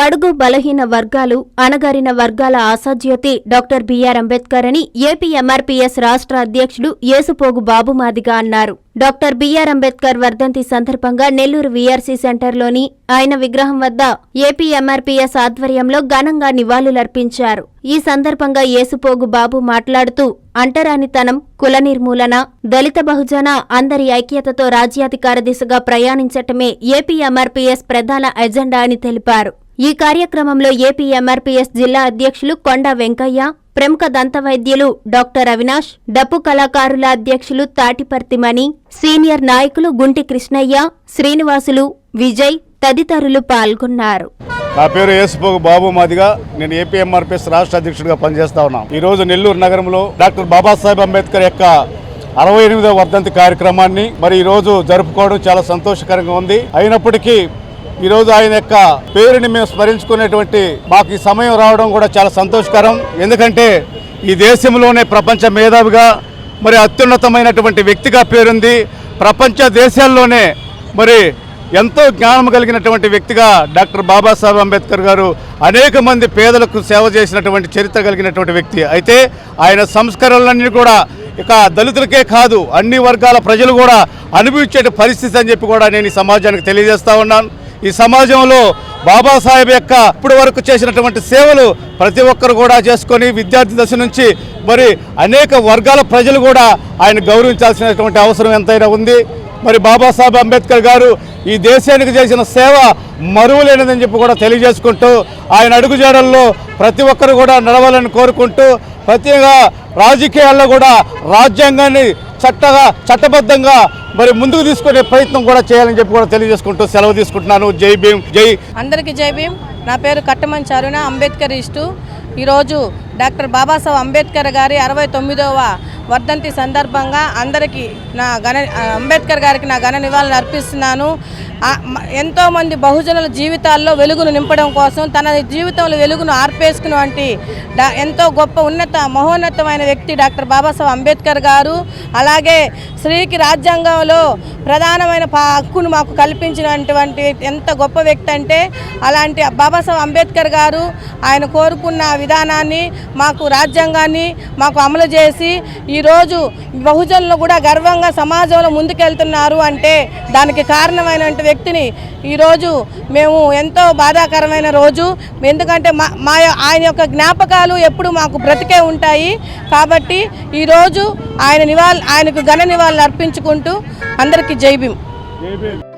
బడుగు బలహీన వర్గాలు అణగారిన వర్గాల ఆశాజ్యోతి డాక్టర్ బిఆర్ అంబేద్కర్ అని ఏపీ ఎంఆర్పీఎస్ రాష్ట్ర అధ్యక్షుడు యేసుపోగు బాబుమాదిగా అన్నారు. డాక్టర్ బిఆర్ అంబేద్కర్ వర్ధంతి సందర్భంగా నెల్లూరు వీఆర్సీ సెంటర్లోని ఆయన విగ్రహం వద్ద ఏపీ ఎంఆర్పీఎస్ ఆధ్వర్యంలో ఘనంగా నివాళులర్పించారు. ఈ సందర్భంగా యేసుపోగు బాబు మాట్లాడుతూ అంటరానితనం కుల నిర్మూలన దళిత బహుజన అందరి ఐక్యతతో రాజ్యాధికార దిశగా ప్రయాణించటమే ఏపీ ఎంఆర్పీఎస్ ప్రధాన ఎజెండా అని తెలిపారు. ఈ కార్యక్రమంలో ఏపీ ఎంఆర్పీఎస్ జిల్లా అధ్యక్షులు కొండ వెంకయ్య ప్రముఖ దంతవైద్యులు డాక్టర్ అవినాష్ డప్పు కళాకారుల అధ్యక్షులు తాటిపర్తిమణి సీనియర్ నాయకులు గుంటి కృష్ణయ్య శ్రీనివాసులు విజయ్ తదితరులు పాల్గొన్నారు. నా పేరు యేసుపోగు బాబు మాదిగా. నేను ఏపీఎంఆర్పిఎస్ రాష్ట్ర అధ్యక్షుడిగా పనిచేస్తా ఉన్నాను. ఈ రోజు నెల్లూరు నగరంలో డాక్టర్ బాబాసాహెబ్ అంబేద్కర్ యొక్క అరవై ఎనిమిదవ వర్ధంతి కార్యక్రమాన్ని మరి ఈ రోజు జరుపుకోవడం చాలా సంతోషకరంగా ఉంది. అయినప్పటికీ ఈ రోజు ఆయన యొక్క పేరుని మేము స్మరించుకునేటువంటి మాకు ఈ సమయం రావడం కూడా చాలా సంతోషకరం. ఎందుకంటే ఈ దేశంలోనే ప్రపంచ మేధావిగా మరి అత్యున్నతమైనటువంటి వ్యక్తిగా పేరుంది. ప్రపంచ దేశాల్లోనే మరి ఎంతో జ్ఞానం కలిగినటువంటి వ్యక్తిగా డాక్టర్ బాబాసాహెబ్ అంబేద్కర్ గారు అనేక మంది పేదలకు సేవ చేసినటువంటి చరిత్ర కలిగినటువంటి వ్యక్తి. అయితే ఆయన సంస్కరణలన్నీ కూడా ఇక దళితులకే కాదు అన్ని వర్గాల ప్రజలు కూడా అనుభవించే పరిస్థితి అని చెప్పి కూడా నేను ఈ సమాజానికి తెలియజేస్తా ఉన్నాను. ఈ సమాజంలో బాబాసాహెబ్ యొక్క ఇప్పటి వరకు చేసినటువంటి సేవలు ప్రతి ఒక్కరు కూడా చేసుకొని విద్యార్థి దశ నుంచి మరి అనేక వర్గాల ప్రజలు కూడా ఆయన గౌరవించాల్సినటువంటి అవసరం ఎంతైనా ఉంది. మరి బాబాసాహెబ్ అంబేద్కర్ గారు ఈ దేశానికి చేసిన సేవ మరువలేనిదని చెప్పి కూడా తెలియజేసుకుంటూ ఆయన అడుగుజాడల్లో ప్రతి ఒక్కరు కూడా నడవాలని కోరుకుంటూ ప్రత్యేకంగా రాజకీయాల్లో కూడా రాజ్యాంగాన్ని చట్టగా చట్టబద్ధంగా మరి ముందుకు తీసుకునే ప్రయత్నం కూడా చేయాలని చెప్పి కూడా తెలియజేసుకుంటూ సెలవు తీసుకుంటున్నాను. జై భీమ్ జై అందరికీ జై భీమ్. నా పేరు కట్టమంచి అరుణ అంబేద్కర్ ఇస్టు ఈరోజు డాక్టర్ బాబాసాహెబ్ అంబేద్కర్ గారి అరవై తొమ్మిదవ వర్ధంతి సందర్భంగా అందరికీ నా ఘన అంబేద్కర్ గారికి నా ఘన నివాళులు అర్పిస్తున్నాను. ఎంతోమంది బహుజనుల జీవితాల్లో వెలుగును నింపడం కోసం తన జీవితంలో వెలుగును ఆర్పేసుకున్నటువంటి డా ఎంతో గొప్ప ఉన్నత మహోన్నతమైన వ్యక్తి డాక్టర్ బాబాసాహెబ్ అంబేద్కర్ గారు అలాగే స్త్రీకి రాజ్యాంగంలో ప్రధానమైన పా- హక్కును మాకు కల్పించినటువంటి ఎంత గొప్ప వ్యక్తి అంటే అలాంటి బాబాసాహెబ్ అంబేద్కర్ గారు ఆయన కోరుకున్న విధానాన్ని మాకు రాజ్యాంగాన్ని మాకు అమలు చేసి ఈరోజు బహుజనులు కూడా గర్వంగా సమాజంలో ముందుకెళ్తున్నారు అంటే దానికి కారణమైనటువంటి వ్యక్తిని ఈరోజు మేము ఎంతో బాధాకరమైన రోజు. ఎందుకంటే మా మా ఆయన యొక్క జ్ఞాపకాలు ఎప్పుడు మాకు బ్రతికే ఉంటాయి. కాబట్టి ఈరోజు ఆయన నివాళ ఆయనకు ఘన నివాళులు అర్పించుకుంటూ అందరికీ జై